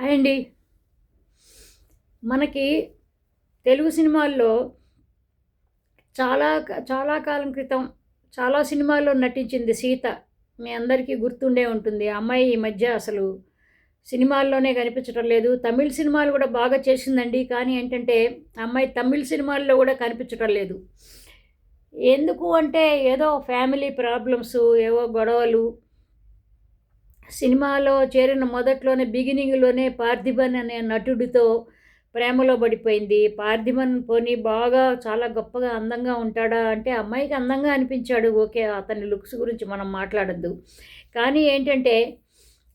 Hi అండి మనకి తెలుగు సినిమాల్లో చాలా చాలా కాలం క్రితం చాలా సినిమాల్లో నటించింది సీత. మీ అందరికీ గుర్తుండే ఉంటుంది. అమ్మాయి ఈ మధ్య అసలు సినిమాల్లోనే కనిపించడం లేదు. తమిళ సినిమాలు కూడా బాగా చేసిందండి. కానీ ఏంటంటే అమ్మాయి తమిళ సినిమాల్లో కూడా కనిపించడం లేదు. ఎందుకు అంటే ఏదో ఫ్యామిలీ ప్రాబ్లమ్స్ ఏవో గొడవలు సినిమాలో చేరిన మొదట్లోనే బిగినింగ్లోనే పార్థిబన్ అనే నటుడితో ప్రేమలో పడిపోయింది. పార్థిబన్ పోనీ బాగా చాలా గొప్పగా అందంగా ఉంటాడా అంటే అమ్మాయికి అందంగా అనిపించాడు. ఓకే అతని లుక్స్ గురించి మనం మాట్లాడద్దు. కానీ ఏంటంటే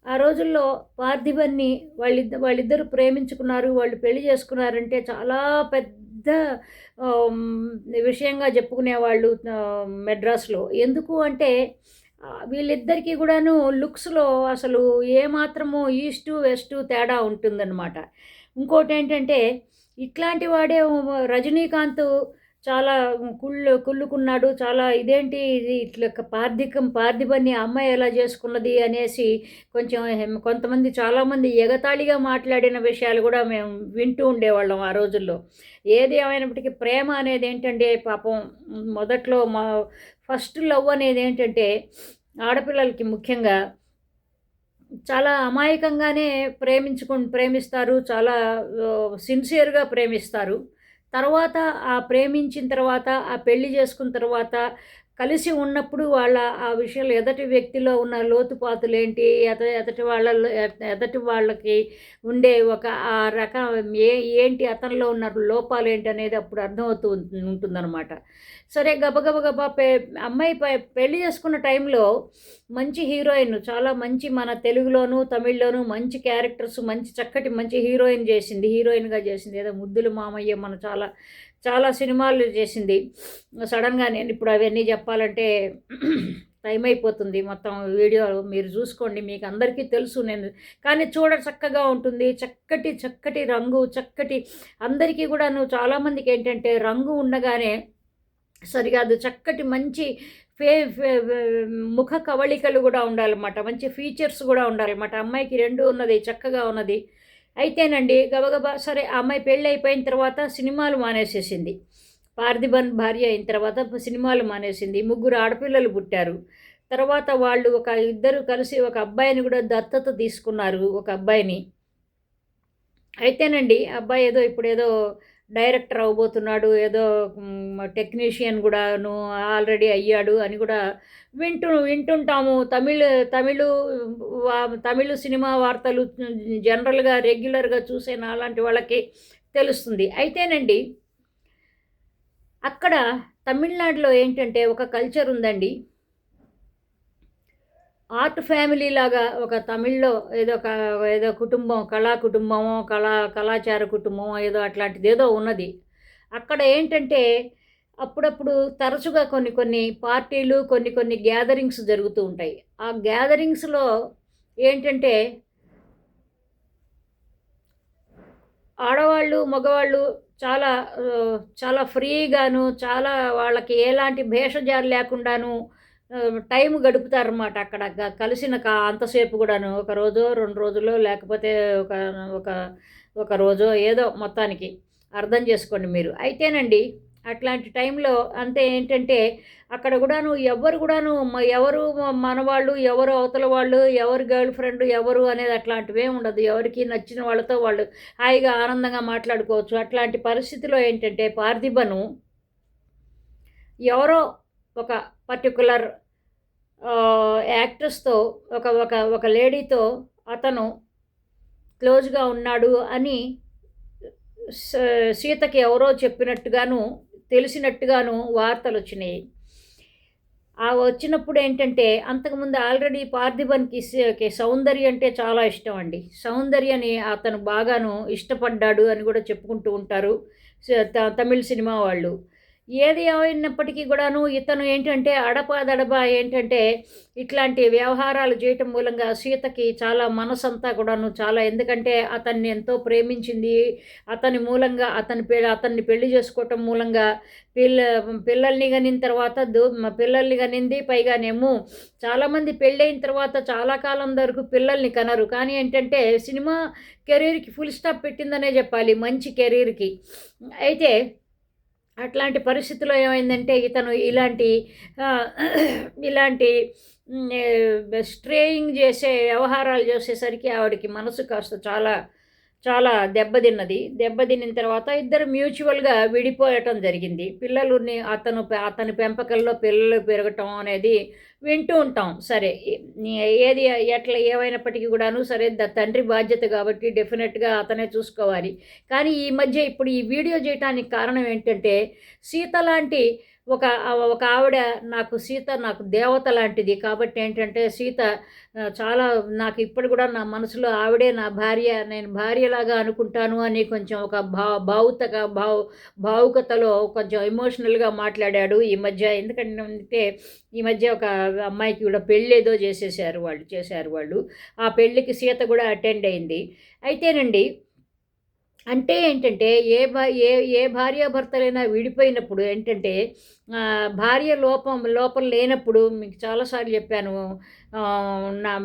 ఆ రోజుల్లో పార్థిబన్ని వాళ్ళిద్ద వాళ్ళిద్దరు ప్రేమించుకున్నారు వాళ్ళు పెళ్ళి చేసుకున్నారంటే చాలా పెద్ద విషయంగా చెప్పుకునేవాళ్ళు మెడ్రాస్లో. ఎందుకు అంటే వీళ్ళిద్దరికీ కూడాను లుక్స్లో అసలు ఏమాత్రము ఈస్టు వెస్టు తేడా ఉంటుందన్నమాట. ఇంకోటి ఏంటంటే ఇట్లాంటి వాడే రజనీకాంత్ చాలా కుళ్ళు కుళ్ళుకున్నాడు చాలా ఇదేంటి ఇది ఇట్లా పార్థికం పార్థిబన్ని అమ్మాయి ఎలా చేసుకున్నది అనేసి కొంచెం కొంతమంది చాలామంది ఎగతాళిగా మాట్లాడిన విషయాలు కూడా మేము వింటూ ఉండేవాళ్ళం ఆ రోజుల్లో. ఏది ఏమైనప్పటికీ ప్రేమ అనేది ఏంటంటే పాపం మొదట్లో మా ఫస్ట్ లవ్ అనేది ఏంటంటే ఆడపిల్లలకి ముఖ్యంగా చాలా అమాయకంగానే ప్రేమించుకుని ప్రేమిస్తారు చాలా సిన్సియర్గా ప్రేమిస్తారు. తర్వాత ఆ ప్రేమించిన తర్వాత ఆ పెళ్ళి చేసుకున్న తర్వాత కలిసి ఉన్నప్పుడు వాళ్ళ ఆ విషయాలు ఎదటి వ్యక్తిలో ఉన్న లోతుపాతులేంటి? ఎత ఎదటి వాళ్ళ ఎదటి వాళ్ళకి ఉండే ఒక ఆ రకం ఏ ఏంటి? అతనిలో ఉన్న లోపాలు ఏంటి అనేది అప్పుడు అర్థమవుతూ ఉంటుందన్నమాట. సరే గబగబ గబా పె అమ్మాయి పెళ్ళి చేసుకున్న టైంలో మంచి హీరోయిన్ చాలా మంచి మన తెలుగులోను తమిళ్ళోను మంచి క్యారెక్టర్స్ మంచి చక్కటి మంచి హీరోయిన్ చేసింది హీరోయిన్గా చేసింది. ఏదో ముద్దుల మామయ్య మన చాలా చాలా సినిమాలు చేసింది. సడన్గా నేను ఇప్పుడు అవన్నీ చెప్పాలంటే టైం అయిపోతుంది మొత్తం వీడియో మీరు చూసుకోండి మీకు అందరికీ తెలుసు నేను. కానీ చూడ చక్కగా ఉంటుంది. చక్కటి చక్కటి రంగు చక్కటి అందరికీ కూడా నువ్వు చాలామందికి ఏంటంటే రంగు ఉండగానే సరికాదు చక్కటి మంచి ఫే ఫే- ముఖ కవళికలు కూడా ఉండాలన్నమాట. మంచి ఫీచర్స్ కూడా ఉండాలన్నమాట. అమ్మాయికి రెండు ఉన్నది చక్కగా ఉన్నది. అయితేనండి గబగబా సరే ఆ అమ్మాయి పెళ్ళి అయిపోయిన తర్వాత సినిమాలు మానేసేసింది. పార్థిబన్ భార్య అయిన తర్వాత సినిమాలు మానేసింది. ముగ్గురు ఆడపిల్లలు పుట్టారు. తర్వాత వాళ్ళు ఒక ఇద్దరు కలిసి ఒక అబ్బాయిని కూడా దత్తత తీసుకున్నారు ఒక అబ్బాయిని. అయితేనండి అబ్బాయి ఏదో ఇప్పుడేదో డైరెక్టర్ అవ్వబోతున్నాడు ఏదో టెక్నీషియన్ కూడాను ఆల్రెడీ అయ్యాడు అని కూడా వింటూ వింటుంటాము. తమిళ తమిళ వా- తమిళ సినిమా వార్తలు జనరల్గా రెగ్యులర్గా చూసే నాలాంటి వాళ్ళకి తెలుస్తుంది. అయితేనండి అక్కడ తమిళనాడులో ఏంటంటే ఒక కల్చర్ ఉందండి. ఆర్ట్ ఫ్యామిలీ లాగా ఒక తమిళ్ళో ఏదో ఒక ఏదో కుటుంబం కళా కుటుంబమో కళా కళాచార కుటుంబమో ఏదో అట్లాంటిది ఏదో ఉన్నది. అక్కడ ఏంటంటే అప్పుడప్పుడు తరచుగా కొన్ని కొన్ని పార్టీలు కొన్ని కొన్ని గ్యాదరింగ్స్ జరుగుతూ ఉంటాయి. ఆ గ్యాదరింగ్స్లో ఏంటంటే ఆడవాళ్ళు మగవాళ్ళు చాలా చాలా ఫ్రీగాను చాలా వాళ్ళకి ఎలాంటి భేషజాలు లేకుండాను టైం గడుపుతారన్నమాట అక్కడ. కలిసిన కా అంతసేపు కూడాను. ఒక రోజు రెండు రోజులు లేకపోతే ఒక ఒక ఒక రోజు ఏదో మొత్తానికి. అర్థం చేసుకోండి మీరు. అయితేనండి అట్లాంటి టైంలో అంతే ఏంటంటే అక్కడ కూడాను ఎవరు కూడాను ఎవరు మన మనవాళ్ళు ఎవరు అవతల వాళ్ళు ఎవరు గర్ల్ ఫ్రెండ్ ఎవరు అనేది అట్లాంటివే ఉండదు. ఎవరికి నచ్చిన వాళ్ళతో వాళ్ళు హాయిగా ఆనందంగా మాట్లాడుకోవచ్చు. అట్లాంటి పరిస్థితిలో ఏంటంటే పార్థిబను ఎవరో ఒక పర్టికులర్ యాక్ట్రెస్తో ఒక ఒక ఒక లేడీతో అతను క్లోజ్గా ఉన్నాడు అని స- సీతకి ఎవరో చెప్పినట్టుగాను తెలిసినట్టుగాను వార్తలు వచ్చినాయి. ఆ వచ్చినప్పుడు ఏంటంటే అంతకుముందు ఆల్రెడీ పార్థిబన్కి సౌందర్య అంటే చాలా ఇష్టం అండి. సౌందర్యని అతను బాగాను ఇష్టపడ్డాడు అని కూడా చెప్పుకుంటూ ఉంటారు త- తమిళ సినిమా వాళ్ళు. ఏది ఏమైనప్పటికీ కూడాను ఇతను ఏంటంటే అడపాదడపా ఏంటంటే ఇట్లాంటి వ్యవహారాలు చేయటం మూలంగా సీతకి చాలా మనసంతా కూడాను చాలా ఎందుకంటే అతన్ని ఎంతో ప్రేమించింది. అతని మూలంగా అతని పె అతన్ని పెళ్ళి చేసుకోవటం మూలంగా పిల్ల పిల్లల్ని కనిన తర్వాత దో పిల్లల్ని కనింది. పైగానేమో చాలామంది పెళ్ళైన తర్వాత చాలా కాలం వరకు పిల్లల్ని కనరు. కానీ ఏంటంటే సినిమా కెరీర్కి ఫుల్ స్టాప్ పెట్టిందనే చెప్పాలి మంచి కెరీర్కి. అయితే అట్లాంటి పరిస్థితిలో ఏమైందంటే ఇతను ఇలాంటి ఇలాంటి స్ట్రేయింగ్ చేసే వ్యవహారాలు చేసేసరికి ఆవిడకి మనసు కాస్త చాలా చాలా దెబ్బతిన్నది. దెబ్బతిన్న తర్వాత ఇద్దరు మ్యూచువల్గా విడిపోయటం జరిగింది. పిల్లలుని అతను అతని పెంపకంలో పిల్లలు పెరగటం అనేది వింటూ ఉంటాం. సరే ఏది ఎట్లా ఏమైనప్పటికీ కూడాను సరే ద తండ్రి బాధ్యత కాబట్టి డెఫినెట్గా అతనే చూసుకోవాలి. కానీ ఈ మధ్య ఇప్పుడు ఈ వీడియో చేయడానికి కారణం ఏంటంటే సీత లాంటి ఒక ఒక ఆవిడ నాకు సీత నాకు దేవత లాంటిది. కాబట్టి ఏంటంటే సీత చాలా నాకు ఇప్పుడు కూడా నా మనసులో ఆవిడే నా భార్య. నేను భార్యలాగా అనుకుంటాను అని కొంచెం ఒక భా భావుతగా భావ భావుకతలో కొంచెం ఎమోషనల్గా మాట్లాడాడు ఈ మధ్య. ఎందుకంటే ఈ మధ్య ఒక అమ్మాయికి కూడా పెళ్ళి ఏదో చేసేసారు వాళ్ళు చేశారు వాళ్ళు. ఆ పెళ్ళికి సీత కూడా అటెండ్ అయింది. అయితేనండి అంటే ఏంటంటే ఏ భా ఏ ఏ భార్యాభర్తలైనా విడిపోయినప్పుడు ఏంటంటే భార్య లోపం లోపం లేనప్పుడు మీకు చాలాసార్లు చెప్పాను నా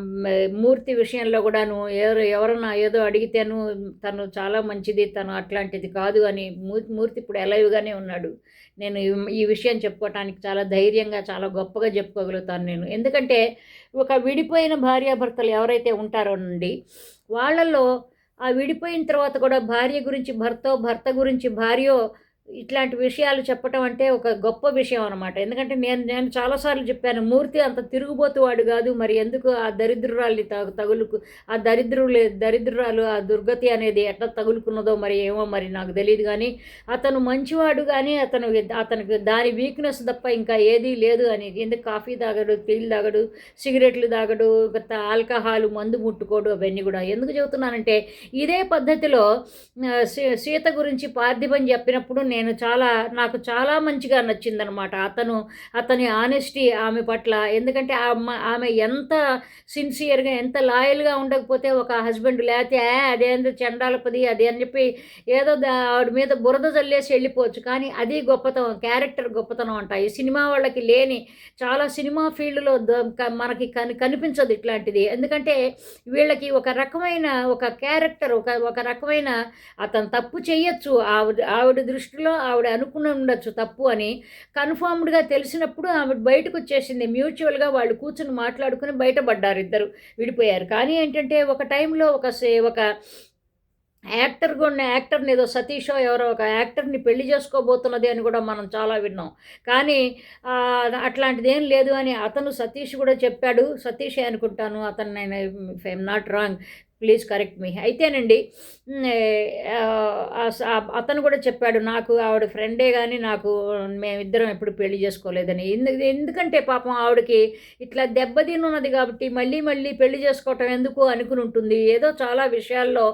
మూర్తి విషయంలో కూడాను ఎవరు ఎవరన్నా ఏదో అడిగితేను తను చాలా మంచిది తను అట్లాంటిది కాదు అని మూర్తి మూర్తి ఇప్పుడు ఎలైవ్గానే ఉన్నాడు. నేను ఈ- ఈ విషయం చెప్పుకోవటానికి చాలా ధైర్యంగా చాలా గొప్పగా చెప్పుకోగలుగుతాను నేను. ఎందుకంటే ఒక విడిపోయిన భార్యాభర్తలు ఎవరైతే ఉంటారో నుండి వాళ్ళల్లో ఆ విడిపోయిన తర్వాత కూడా భార్య గురించి భర్త భర్త గురించి భార్యో ఇట్లాంటి విషయాలు చెప్పటం అంటే ఒక గొప్ప విషయం అనమాట ఎందుకంటే నేను నేను చాలాసార్లు చెప్పాను మూర్తి అంత తిరుగుబోతువాడు కాదు మరి ఎందుకు ఆ దరిద్రురాల్ని తగులుకు ఆ దరిద్రులే దరిద్రురాలు ఆ దుర్గతి అనేది ఎట్లా తగులుకున్నదో మరి ఏమో మరి నాకు తెలియదు కానీ అతను మంచివాడు కానీ అతను అతనికి దాని వీక్నెస్ తప్ప ఇంకా ఏదీ లేదు అని. ఎందుకు కాఫీ తాగడు టీలు తాగడు సిగరెట్లు తాగడు ఆల్కహాల్ మందు ముట్టుకోడు అవన్నీ కూడా. ఎందుకు చెబుతున్నానంటే ఇదే పద్ధతిలో సీ- సీత గురించి పార్థిబన్ చెప్పినప్పుడు నేను నేను చాలా నాకు చాలా మంచిగా నచ్చిందనమాట అతను అతని ఆనెస్టీ ఆమె పట్ల. ఎందుకంటే ఆ ఆమె ఎంత సిన్సియర్గా ఎంత లాయల్గా ఉండకపోతే ఒక హస్బెండ్ లేకపోతే అదే అదేందో చండాలపది అది అని చెప్పి ఏదో ఆవిడ మీద బురద చల్లేసి వెళ్ళిపోవచ్చు. కానీ అది గొప్పతనం క్యారెక్టర్ గొప్పతనం అంటాయి సినిమా వాళ్ళకి లేని చాలా సినిమా ఫీల్డ్లో ద- మనకి కని కనిపించదు ఇట్లాంటిది. ఎందుకంటే వీళ్ళకి ఒక రకమైన ఒక క్యారెక్టర్ ఒక ఒక రకమైన అతను తప్పు చేయొచ్చు. ఆవిడ ఆవిడ దృష్టిలో ఆవిడ అనుకుని ఉండొచ్చు తప్పు అని కన్ఫర్మ్డ్గా తెలిసినప్పుడు ఆవిడ బయటకు వచ్చేసింది మ్యూచువల్గా వాళ్ళు కూర్చుని మాట్లాడుకుని బయటపడ్డారు ఇద్దరు విడిపోయారు. కానీ ఏంటంటే ఒక టైంలో ఒక సే- ఒక యాక్టర్ ఉన్న యాక్టర్ని ఏదో సతీషో ఎవరో ఒక యాక్టర్ని పెళ్ళి చేసుకోబోతున్నది అని కూడా మనం చాలా విన్నాం. కానీ అట్లాంటిది ఏం లేదు అని అతను సతీష్ కూడా చెప్పాడు. సతీషే అనుకుంటాను అతను నేను I am not wrong please correct me. అయితేనండి అతను కూడా చెప్పాడు నాకు ఆవిడ ఫ్రెండే కానీ నాకు మేమిద్దరం ఎప్పుడు పెళ్ళి చేసుకోలేదని. ఎందుకు ఎందుకంటే పాపం ఆవిడకి ఇట్లా దెబ్బతినున్నది కాబట్టి మళ్ళీ మళ్ళీ పెళ్ళి చేసుకోవటం ఎందుకు అనుకుని ఉంటుంది. ఏదో చాలా విషయాల్లో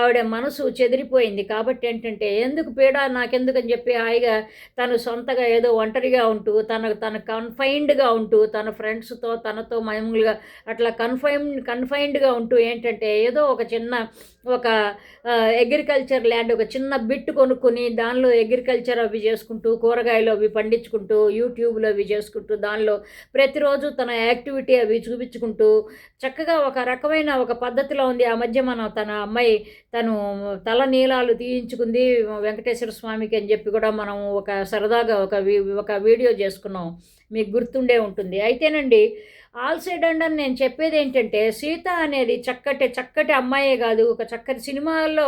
ఆవిడ మనసు చెదిరిపోయింది కాబట్టి ఏంటంటే ఎందుకు పీడ? నాకెందుకు అని చెప్పి హాయిగా తను సొంతగా ఏదో ఒంటరిగా ఉంటూ తనకు తన కన్ఫైన్డ్గా ఉంటూ తన ఫ్రెండ్స్తో తనతో మామూలుగా అట్లా కన్ఫైన్ కన్ఫైన్డ్గా ఉంటూ ఏంటంటే ఏదో ఏదో ఒక చిన్న ఒక అగ్రికల్చర్ ల్యాండ్ ఒక చిన్న బిట్ కొనుక్కొని దానిలో అగ్రికల్చర్ అవి చేసుకుంటూ కూరగాయలు అవి పండించుకుంటూ యూట్యూబ్లో అవి చేసుకుంటూ దానిలో ప్రతిరోజు తన యాక్టివిటీ అవి చూపించుకుంటూ చక్కగా ఒక రకమైన ఒక పద్ధతిలో ఉంది. ఆ మధ్య మనం తన అమ్మాయి తను తల నీలాలు తీయించుకుంది వెంకటేశ్వర స్వామికి అని చెప్పి కూడా మనం ఒక సరదాగా ఒక ఒక వీడియో చేసుకున్నాం. మీకు గుర్తుండే ఉంటుంది. అయితేనండి ఆల్ సైడ్ అండ్ అని నేను చెప్పేది ఏంటంటే సీత అనేది చక్కటి చక్కటి అమ్మాయే కాదు. ఒక చక్కటి సినిమాల్లో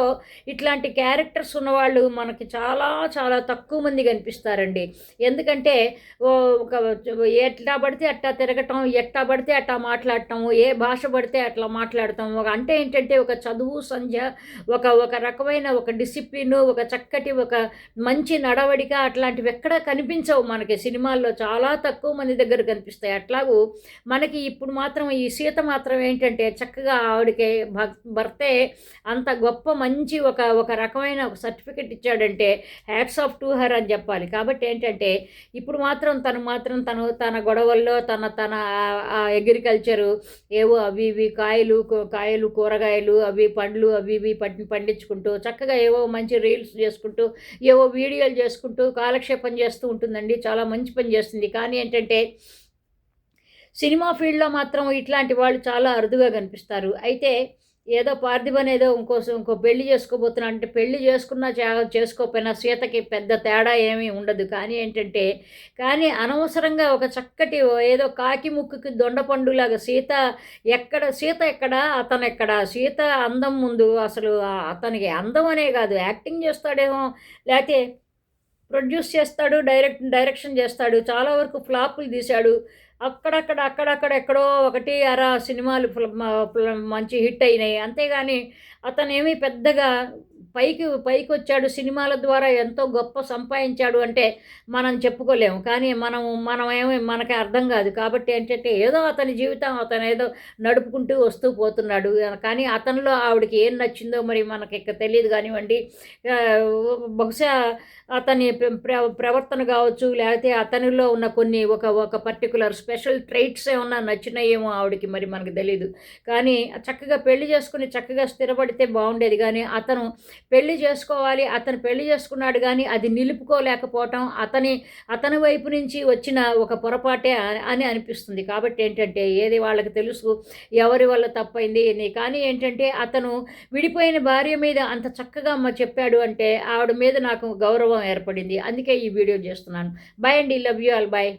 ఇట్లాంటి క్యారెక్టర్స్ ఉన్నవాళ్ళు మనకి చాలా చాలా తక్కువ మంది కనిపిస్తారండి. ఎందుకంటే ఒక ఎట్లా పడితే అట్టా తిరగటం ఎట్టా పడితే అట్టా మాట్లాడటం ఏ భాష పడితే అట్లా మాట్లాడటం ఒక అంటే ఏంటంటే ఒక చదువు సంధ్య ఒక ఒక రకమైన ఒక డిసిప్లిన్ ఒక చక్కటి ఒక మంచి నడవడిక అట్లాంటివి ఎక్కడా కనిపించవు మనకి. సినిమాల్లో చాలా తక్కువ మంది దగ్గర కనిపిస్తాయి. అట్లాగూ మనకి ఇప్పుడు మాత్రం ఈ సీత మాత్రం ఏంటంటే చక్కగా ఆవిడకి భర్తే అంత గొప్ప మంచి ఒక ఒక రకమైన ఒక సర్టిఫికెట్ ఇచ్చాడంటే హ్యాట్స్ ఆఫ్ టు హర్ అని చెప్పాలి. కాబట్టి ఏంటంటే ఇప్పుడు మాత్రం తను మాత్రం తను తన గొడవల్లో తన తన అగ్రికల్చరు ఏవో అవి ఇవి కాయలు కాయలు కూరగాయలు అవి పండ్లు అవి ఇవి పండి పండించుకుంటూ చక్కగా ఏవో మంచి రీల్స్ చేసుకుంటూ ఏవో వీడియోలు చేసుకుంటూ కాలక్షేపం చేస్తూ ఉంటుందండి. చాలా మంచి పని చేస్తుంది. కానీ ఏంటంటే సినిమా ఫీల్డ్లో మాత్రం ఇట్లాంటి వాళ్ళు చాలా అరుదుగా కనిపిస్తారు. అయితే ఏదో పార్థిబన్ ఏదో ఇంకో ఇంకో పెళ్ళి చేసుకోబోతున్నా అంటే పెళ్ళి చేసుకున్నా చేసుకోకపోయినా సీతకి పెద్ద తేడా ఏమీ ఉండదు. కానీ ఏంటంటే కానీ అనవసరంగా ఒక చక్కటి ఏదో కాకి ముక్కుకి దొండపండులాగా సీత ఎక్కడ సీత ఎక్కడ అతను ఎక్కడ సీత అందం ముందు అసలు అతనికి అందం అనే కాదు. యాక్టింగ్ చేస్తాడేమో లేకపోతే ప్రొడ్యూస్ చేస్తాడు డైరెక్ట్ డైరెక్షన్ చేస్తాడు. చాలా వరకు ఫ్లాపులు తీశాడు. అక్కడక్కడ అక్కడక్కడ ఎక్కడో ఒకటి అర సినిమాలు మంచి హిట్ అయినాయి. అంతేగాని అతనేమి పెద్దగా పైకి పైకి వచ్చాడు సినిమాల ద్వారా ఎంతో గొప్ప సంపాదించాడు అంటే మనం చెప్పుకోలేము. కానీ మనం మనం ఏమి మనకి అర్థం కాదు. కాబట్టి ఏంటంటే ఏదో అతని జీవితం అతను ఏదో నడుపుకుంటూ వస్తూ పోతున్నాడు. కానీ అతనిలో ఆవిడకి ఏం నచ్చిందో మరి మనకి ఇక తెలియదు కానివ్వండి. బహుశా అతని ప్రవర్తన కావచ్చు లేకపోతే అతనిలో ఉన్న కొన్ని ఒక ఒక పర్టికులర్ స్పెషల్ ట్రైట్స్ ఏమన్నా నచ్చినాయేమో ఆవిడకి మరి మనకు తెలియదు కానీ చక్కగా పెళ్ళి చేసుకుని చక్కగా స్థిరపడితే బాగుండేది. కానీ అతను పెళ్ళి చేసుకోవాలి అతను పెళ్ళి చేసుకున్నాడు కానీ అది నిలుపుకోలేకపోవటం అతని అతని వైపు నుంచి వచ్చిన ఒక పొరపాటే అని- అనిపిస్తుంది. కాబట్టి ఏంటంటే ఏది వాళ్ళకి తెలుసు ఎవరి వల్ల తప్పైంది కానీ ఏంటంటే అతను విడిపోయిన భార్య మీద అంత చక్కగా అమ్మ చెప్పాడు అంటే ఆవిడ మీద నాకు గౌరవం ఏర్పడింది. అందుకే ఈ వీడియో చేస్తున్నాను. బాయ్ అండి. Love you all bye